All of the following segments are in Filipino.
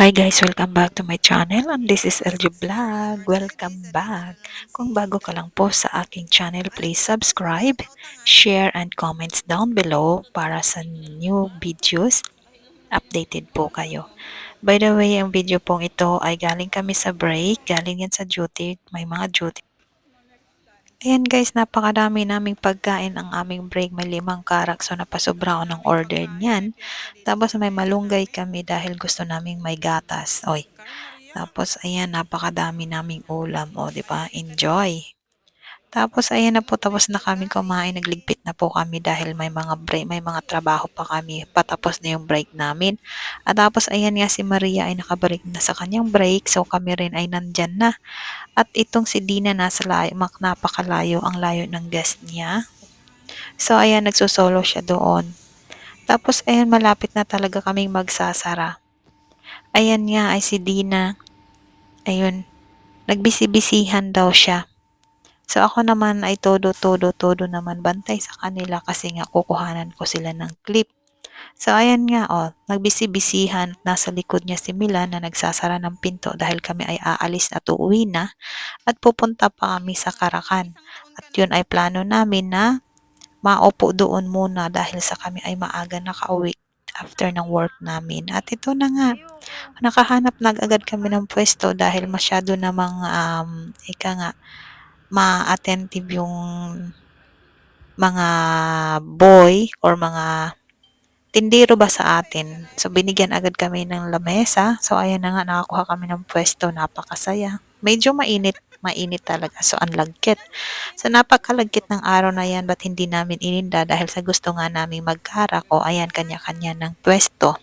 Hi guys, welcome back to my channel and this is LG Vlog. Welcome back. Kung bago ka lang po sa aking channel, please subscribe, share, and comments down below para sa new videos. Updated po kayo. By the way, ang video pong ito ay galing kami sa break. Galing yan sa duty. May mga duty. Ayan guys, napakadami naming pagkain ang aming break. May limang karak, so napasobra ako ng order niyan. Tapos may malunggay kami dahil gusto naming may gatas. Oy, tapos ayan, napakadami naming ulam, o 'di ba? Enjoy. Tapos ayan na po, tapos na kami kumain, nagligpit na po kami dahil may mga break, may mga trabaho pa kami, patapos na yung break namin. At tapos ayan nga si Maria ay nakabalik na sa kanyang break, so kami rin ay nandyan na. At itong si Dina nasa layo, mak napakalayo ang layo ng guest niya. So ayan, nagsusolo siya doon. Tapos ayan, malapit na talaga kaming magsasara. Ayan nga ay si Dina. Ayun, nagbisi-bisihan daw siya. So ako naman ay todo, todo, todo naman bantay sa kanila kasi nga kukuhanan ko sila ng clip. So ayan nga, oh, nagbisi-bisihan, nasa likod niya si Milan na nagsasara ng pinto dahil kami ay aalis at uuwi na at pupunta pa kami sa Karakan. At yun ay plano namin na maupo doon muna dahil sa kami ay maaga nakauwi after ng work namin. At ito na nga, nakahanap na agad kami ng pwesto dahil masyado namang, um, ika nga, ma-attentive yung mga boy or mga tindero ba sa atin. So, binigyan agad kami ng lamesa. So, ayan na nga, nakakuha kami ng pwesto. Napakasaya. Medyo mainit, mainit talaga. So, ang lagkit. So, napakalagkit ng araw na yan, ba't hindi namin ininda dahil sa gusto nga namin magkarak o ayan, kanya-kanya ng pwesto.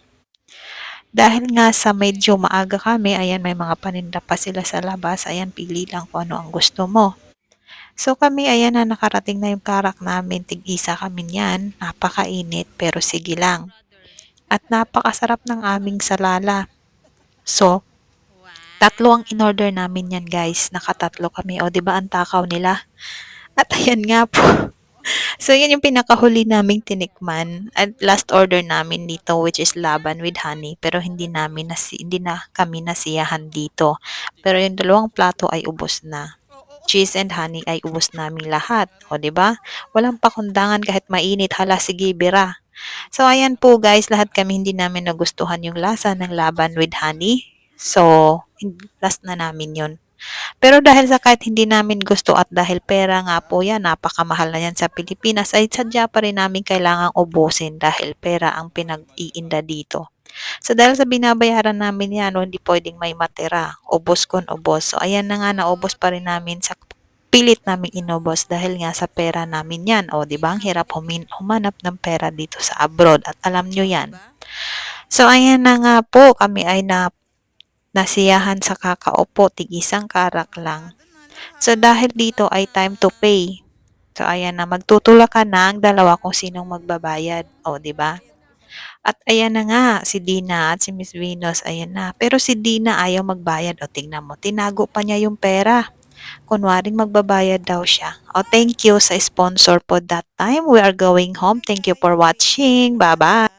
Dahil nga sa medyo maaga kami, ayan, may mga paninda pa sila sa labas. Ayan, pili lang kung ano ang gusto mo. So kami, ayan na, nakarating na yung karak namin. Tig-isa kami niyan. Napakainit, pero sige lang. At napakasarap ng aming salala. So, tatlo ang in-order namin yan, guys. Nakatatlo kami. O, di ba ang takaw nila? At ayan nga po. So, yan yung pinakahuli naming tinikman. At last order namin dito, which is laban with honey. Pero hindi namin, nasi, hindi na kami nasiyahan dito. Pero yung dalawang plato ay ubos na cheese and honey ay ubos namin lahat. O, ba? Walang pakundangan kahit mainit. Hala, sige, bira. So, ayan po guys, lahat kami hindi namin nagustuhan yung lasa ng laban with honey. So, last na namin yun. Pero dahil sa kahit hindi namin gusto at dahil pera nga po yan, napakamahal na yan sa Pilipinas, ay sadya pa rin namin kailangang ubusin dahil pera ang pinag-iinda dito. So, dahil sa binabayaran namin yan, no, hindi pwedeng may matira. Ubos kon ubos. So, ayan na nga, naubos pa rin namin sa pilit namin inubos dahil nga sa pera namin yan. O, di ba? Ang hirap humin- humanap ng pera dito sa abroad at alam nyo yan. So, ayan na nga po, kami ay na nasiyahan sa kakaupo, tig isang karak lang. So, dahil dito ay time to pay. So, ayan na, magtutula ka ng dalawa kung sinong magbabayad. O, di ba? At ayan na nga, si Dina at si Miss Venus, ayan na. Pero si Dina ayaw magbayad. O, tingnan mo, tinago pa niya yung pera. Kunwaring magbabayad daw siya. O, thank you sa sponsor po that time. We are going home. Thank you for watching. Bye-bye.